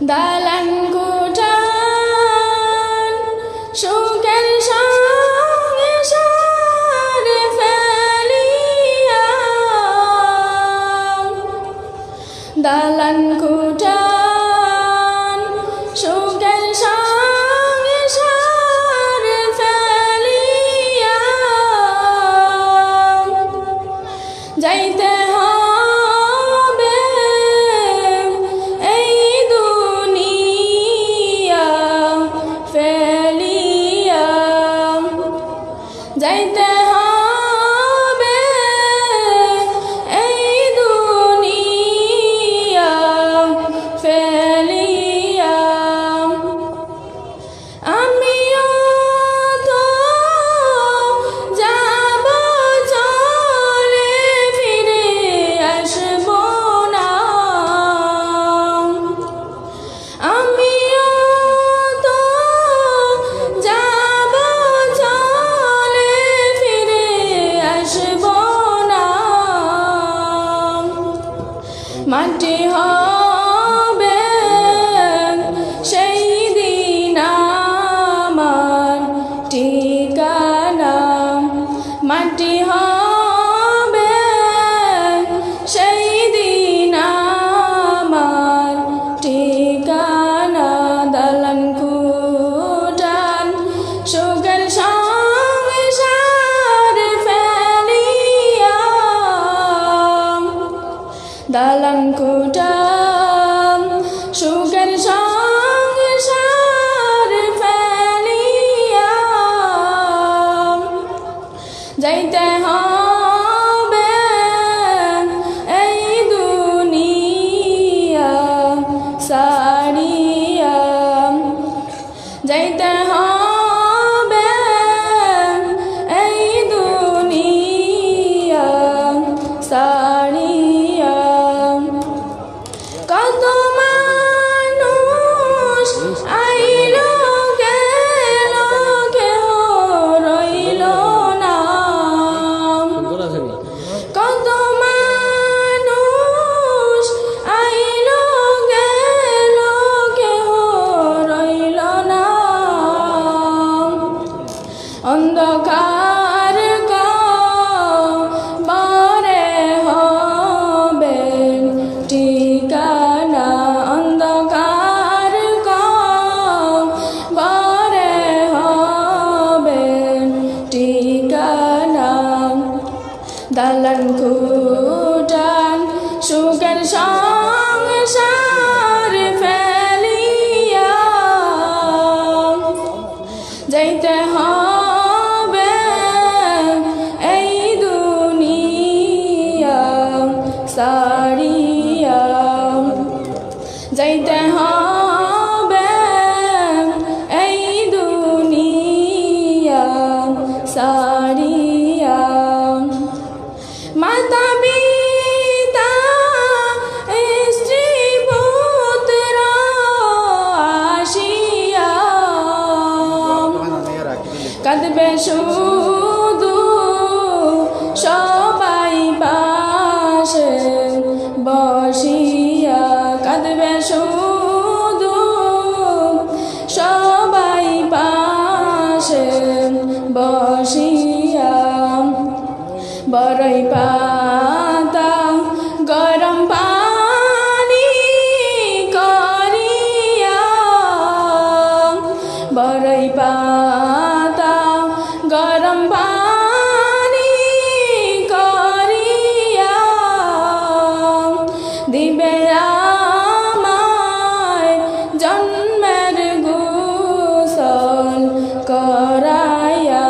dalangu Shanti Ho. ফুটাম সুখের সংসার ফেলিয়াম যাইতে হবে এই দুনিয়া সারি অন্ধকার বরে হবে ঠিকানা। অন্ধকার বরে হবে ঠিকানা। দালান খুটান সুগের সংসার starting বরই পাতা, গরম পানি করিয়া। বরই পাতা, গরম পানি করিয়া। দিবে আমায় জন্মের গোসল করাইয়া।